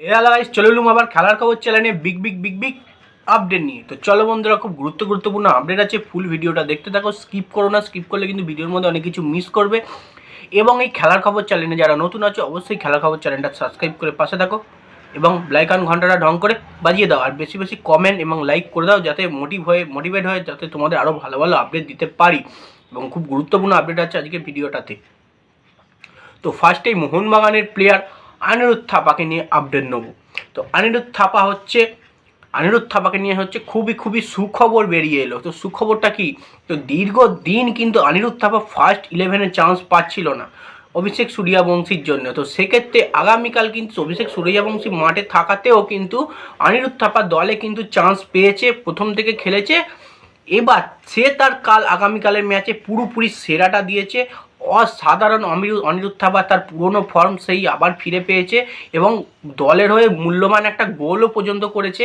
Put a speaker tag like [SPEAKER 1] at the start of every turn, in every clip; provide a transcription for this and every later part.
[SPEAKER 1] এরা চলে এলুম আবার খেলার খবর চ্যানেলে big big big big update নিয়ে। তো চলো বন্ধুরা, খুব গুরুত্ব, গুরুত্বপূর্ণ আপডেট আছে ফুল ভিডিওটা দেখতে থাকো স্কিপ করো না স্কিপ করলে কিন্তু ভিডিওর মধ্যে অনেক কিছু মিস করবে। এবং এই খেলার খবর চ্যানেলে যারা নতুন আছে, অবশ্যই খেলার খবর চ্যানেলটা সাবস্ক্রাইব করে পাশে থাকো এবং লাইকান ঘন্টাটা ঢং করে বাজিয়ে দাও। আর বেশি বেশি কমেন্ট এবং লাইক করে দাও, যাতে মোটিভ হয়ে মোটিভেট হয়ে যাতে তোমাদের আরও ভালো ভালো আপডেট দিতে পারি। এবং খুব গুরুত্বপূর্ণ আপডেট আছে আজকে ভিডিওটাতে। তো ফার্স্টেই মোহনবাগানের প্লেয়ার আনিরুদ্ধ থাপাকে নিয়ে আপডেট নেব। তো আনিরুদ্ধ থাপা হচ্ছে আনিরুদ্ধ থাপাকে নিয়ে হচ্ছে খুবই খুবই সুখবর বেরিয়ে এলো। তো সুখবরটা কি? তো দীর্ঘ দিন কিন্তু আনিরুদ্ধ থাপা ফার্স্ট ইলেভেনের চান্স পাচ্ছিল না অভিষেক সূর্যবংশীর জন্য। তো সেক্ষেত্রে আগামীকাল কিন্তু অভিষেক সূর্যবংশী মাঠে থাকাতেও কিন্তু অনিরুদ্ধ থাপা দলে কিন্তু চান্স পেয়েছে, প্রথম থেকে খেলেছে। এবার সে তার কাল আগামীকালের ম্যাচে পুরোপুরি সেরাটা দিয়েছে। অসাধারণ অনিরুদ্ধ থাপা তার পুরনো ফর্ম সেই আবার ফিরে পেয়েছে এবং দলের হয়ে মূল্যবান একটা গোলও পর্যন্ত করেছে।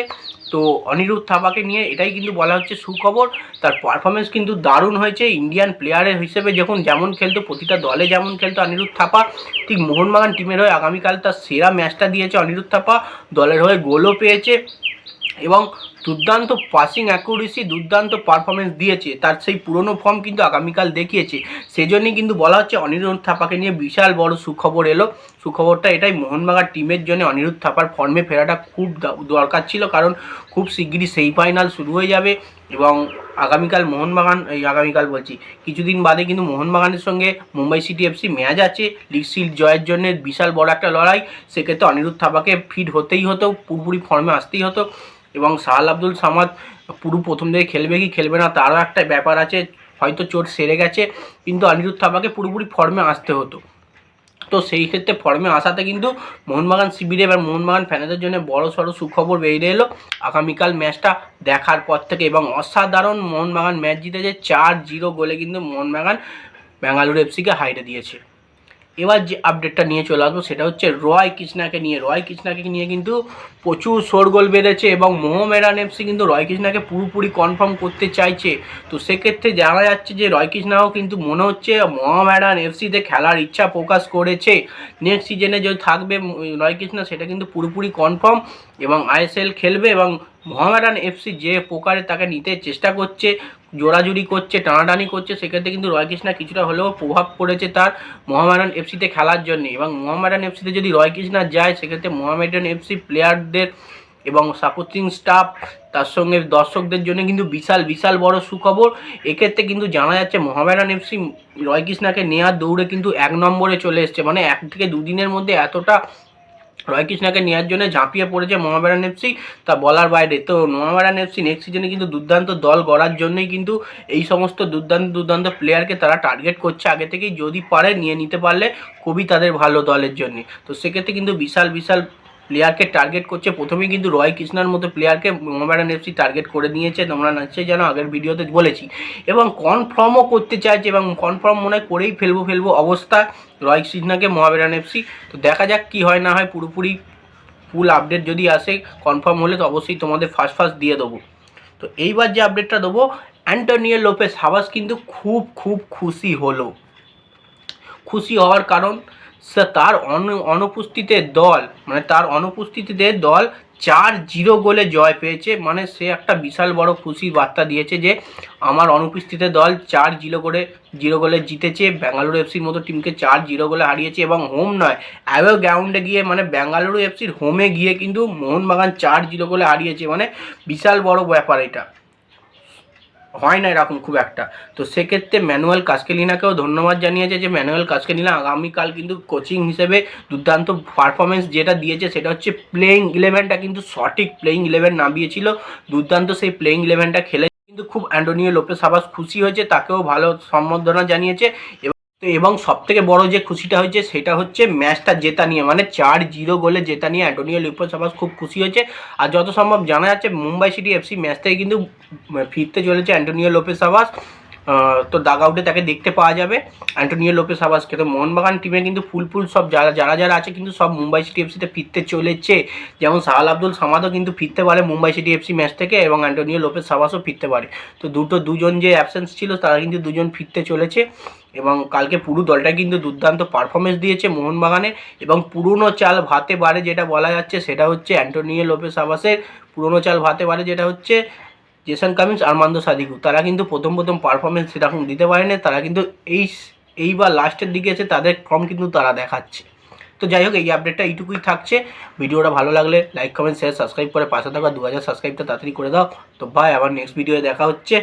[SPEAKER 1] তো অনিরুদ্ধ থাপাকে নিয়ে এটাই কিন্তু বলা হচ্ছে সুখবর। তার পারফরমেন্স কিন্তু দারুণ হয়েছে। ইন্ডিয়ান প্লেয়ারের হিসেবে যখন যেমন খেলতো, প্রতিটা দলে যেমন খেলতো অনিরুদ্ধ থাপা ঠিক মোহনবাগান টিমের হয়ে আগামীকাল তার সেরা ম্যাচটা দিয়েছে অনিরুদ্ধ থাপা দলের হয়ে গোলও পেয়েছে এবং দুর্দান্ত পাসিং অ্যাকুরেসি দুর্দান্ত পারফরমেন্স দিয়েছে। তার সেই পুরনো ফর্ম কিন্তু আগামীকাল দেখিয়েছে। সেজন্যই কিন্তু বলা হচ্ছে অনিরুদ্ধ থাপাকে নিয়ে বিশাল বড় সুখবর এলো। সুখবরটা এটাই, মোহনবাগান টিমের জন্য অনিরুদ্ধ থাপার ফর্মে ফেরাটা খুব দরকার ছিল। কারণ খুব শিগগিরই সেই ফাইনাল শুরু হয়ে যাবে এবং আগামীকাল মোহনবাগান, এই আগামীকাল বলছি, কিছুদিন বাদে কিন্তু মোহনবাগানের সঙ্গে মুম্বাই সিটি এফসি ম্যাচ আছে। লিগ সিল জয়ের জন্য বিশাল বড় একটা লড়াই। সেক্ষেত্রে অনিরুদ্ধ থাপাকে ফিট হতেই হতো, পুরোপুরি ফর্মে আসতেই হতো। এবং সাহাল আব্দুল সামাদ পুরো প্রথম থেকে খেলবে কি খেলবে না, তারও একটা ব্যাপার আছে, হয়তো চোট সেরে গেছে, কিন্তু অনিরুদ্ধ থাপাকে পুরোপুরি ফর্মে আসতে হতো। তো সেই ক্ষেত্রে ফর্মে আসাতে কিন্তু মোহনবাগান শিবিরে এবার মোহনবাগান ফ্যানেদের জন্য বড় সড়ো সুখবর বেরিয়ে এলো। আগামীকাল ম্যাচটা দেখার পর থেকে এবং অসাধারণ মোহনবাগান ম্যাচ জিতেছে চার জিরো গোলে কিন্তু মোহনবাগান, বেঙ্গালুরু এফসিকে হাইরে দিয়েছে। এবার যে আপডেটটা নিয়ে চলে আসব সেটা হচ্ছে রয় কৃষ্ণাকে নিয়ে। রয় কৃষ্ণাকে নিয়ে কিন্তু প্রচুর শোরগোল বেড়েছে এবং মোহামেডান এফসি কিন্তু রয় কৃষ্ণাকে পুরোপুরি কনফার্ম করতে চাইছে। তো সেক্ষেত্রে জানা যাচ্ছে যে রয় কৃষ্ণাও কিন্তু মনে হচ্ছে মোহামেডান এফসিতে খেলার ইচ্ছা প্রকাশ করেছে। নেক্সট সিজনে যদি থাকবে রয় কৃষ্ণা, সেটা কিন্তু পুরোপুরি কনফার্ম এবং আইএসএল খেলবে এবং মোহামেডান এফসি যে প্রকারে তাকে নিতে চেষ্টা করছে, জোড়াজুড়ি করছে, টানাটানি করছে, সেক্ষেত্রে কিন্তু রয় কৃষ্ণা কিছুটা হলেও প্রভাব পড়েছে তার মোহামেডান এফসিতে খেলার জন্য। এবং মোহামেডান এফসিতে যদি রয় কৃষ্ণা যায়, সেক্ষেত্রে মোহামেডান এফসি প্লেয়ারদের এবং সাপোর্টিং স্টাফ, তার সঙ্গে দর্শকদের জন্য কিন্তু বিশাল বিশাল বড় সুখবর। এক্ষেত্রে কিন্তু জানা যাচ্ছে মোহামেডান এফসি রয় কৃষ্ণাকে নেওয়ার দৌড়ে কিন্তু এক নম্বরে চলে এসছে। মানে এক থেকে দুদিনের মধ্যে এতটা রয় কৃষ্ণাকে নেওয়ার জন্য ঝাঁপিয়ে পড়েছে মোহামেডান এফসি তা বলার বাইরে। তো মোহামেডান এফসি নেক্সট সিজনে কিন্তু দুর্দান্ত দল গড়ার জন্যই কিন্তু এই সমস্ত দুর্দান্ত দুর্দান্ত প্লেয়ারকে তারা টার্গেট করছে। আগে থেকেই যদি পারে, নিয়ে নিতে পারলে খুবই তাদের ভালো দলের জন্য। তো সেক্ষেত্রে কিন্তু বিশাল বিশাল প্লেয়ারকে টার্গেট করছে। প্রথমেই কিন্তু রয় কৃষ্ণার মতো প্লেয়ারকে মোহামেডান এফসি টার্গেট করে নিয়েছে তোমরা নিশ্চয়ই জানো, আগের ভিডিওতে বলেছি। এবং কনফার্মও করতে চাইছে এবং কনফার্ম মনে হয় করেই ফেলব ফেলব অবস্থা রয় কৃষ্ণাকে মোহামেডান এফসি। তো দেখা যাক কি হয় না হয়, পুরোপুরি ফুল আপডেট যদি আসে কনফার্ম হলে তো অবশ্যই তোমাদের ফার্স্ট ফার্স্ট দিয়ে দেবো। তো এইবার যে আপডেটটা দেবো অ্যান্টোনিও লোপেস হাবাস কিন্তু খুব খুব খুশি হলো। খুশি হওয়ার কারণ তার অনু- অনুপস্থিতিতে দল মানে তার অনুপস্থিতিতে দল চার জিরো গোলে জয় পেয়েছে। মানে সে একটা বিশাল বড় খুশির বার্তা দিয়েছে যে, আমার অনুপস্থিতিতে দল চার জিরো করে, জিরো গোলে জিতেছে। বেঙ্গালুরু এফসির মতো টিমকে চার জিরো গোলে হারিয়েছে এবং হোম নয় অ্যাওয়ে গ্রাউন্ডে গিয়ে মানে বেঙ্গালুরু এফসির হোমে গিয়ে কিন্তু মোহনবাগান চার জিরো গোলে হারিয়েছে। মানে বিশাল বড় ব্যাপার এটা। হয় না এরকম খুব একটা। তো সেক্ষেত্রে ম্যানুয়াল কাস্কেলিনাকেও ধন্যবাদ জানিয়েছে যে, ম্যানুয়াল কাস্কেলিনা আগামীকাল কিন্তু কোচিং হিসেবে দুর্দান্ত পারফরমেন্স যেটা দিয়েছে সেটা হচ্ছে প্লেইং ইলেভেনটা কিন্তু সঠিক প্লেইং ইলেভেন নামিয়েছিল। দুর্দান্ত সেই প্লেইং ইলেভেনটা খেলে কিন্তু খুব অ্যান্টোনিও লোপেস আবাস খুশি হয়েছে, তাকেও ভালো সম্বর্ধনা জানিয়েছে। তো এবং সব থেকে বড় যে খুশিটা হয়েছে সেটা হচ্ছে ম্যাচটা জেতা নিয়ে মানে চার জিরো গোলে জেতা নিয়ে অ্যান্টোনিও লিপোস আবাস খুব খুশি হয়েছে। আর যত সম্ভব জানা যাচ্ছে, মুম্বাই সিটি এফসি ম্যাচ থেকে কিন্তু ফিরতে চলেছে অ্যান্টোনিও লোপেস আবাস তো দাগ আউটে তাকে দেখতে পাওয়া যাবে। অ্যান্টোনিও লোপেস আবাসকে তো মোহনবাগান টিমে কিন্তু ফুল ফুল সব যারা যারা যারা আছে কিন্তু সব মুম্বাই সিটি এফসিতে ফিরতে চলেছে। যেমন সাহাল আব্দুল সামাদও কিন্তু ফিরতে পারে মুম্বাই সিটি এফসি ম্যাচ থেকে এবং অ্যান্টোনিও লোপেস সাবাসও ফিরতে পারে। তো দুটো, দুজন যে অ্যাবসেন্স ছিল তারা কিন্তু দুজন ফিরতে চলেছে এবং কালকে পুরো দলটা কিন্তু দুর্দান্ত পারফরমেন্স দিয়েছে মোহনবাগানে এবং পুরনো চাল ভাতে বাড়ে যেটা বলা যাচ্ছে সেটা হচ্ছে অ্যান্টোনিও লোপেস আবাসের পুরনো চাল ভাতে বাড়ে যেটা হচ্ছে জেসন কামিন্স, আরমান্দ সাদিকু। তারা কিন্তু প্রথম প্রথম পারফরমেন্স সেরকম দিতে পারেনি, তারা কিন্তু এই এইবার লাস্টের দিকে এসে তাদের ফর্ম কিন্তু তারা দেখাচ্ছে। তো যাই হোক, এই আপডেটটা এইটুকুই থাকছে। ভিডিওটা ভালো লাগলে লাইক কমেন্ট শেয়ার সাবস্ক্রাইব করে পাশে থাকা দু হাজার সাবস্ক্রাইবটা তাড়াতাড়ি করে দাও। তো ভাই আবার নেক্সট ভিডিওয়ে দেখা হচ্ছে।